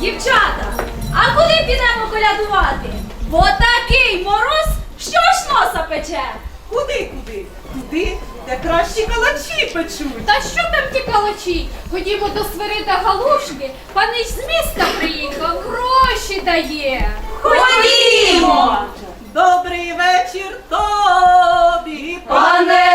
Дівчата, а куди підемо колядувати? Бо такий мороз, що ж носа пече. Куди, куди? Туди, де кращі калачі печуть. Та що там ті калачі? Ходімо до Свирида Галушки, панич з міста приїхав, гроші дає. Ходімо! Добрий вечір тобі, Пане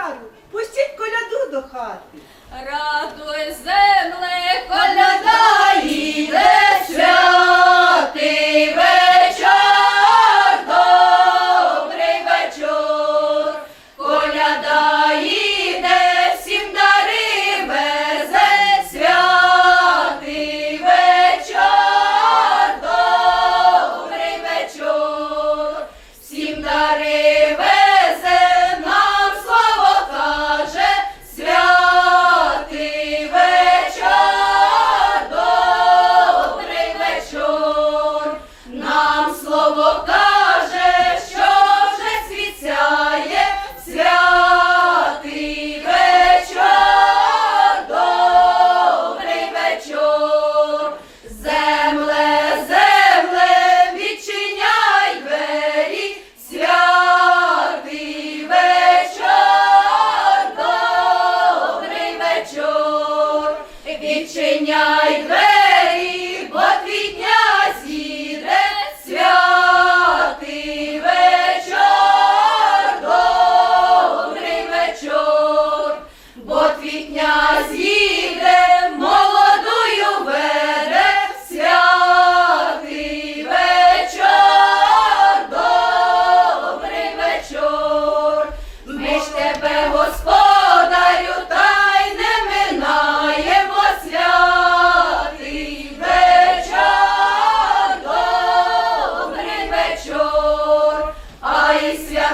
господарю, пустіть коляду до хати. Радуй земле, Коляда іде святий вечір,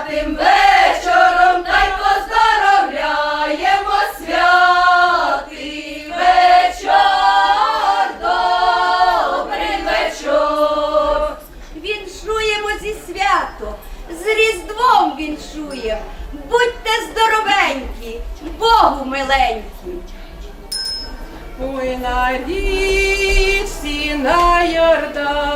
святим вечором та й поздоровляємо святий вечір, добрий вечір. Віншуємо зі свято, з Різдвом віншуєм. Будьте здоровенькі, Богу миленькі. Ой, на річці, на Йордані ще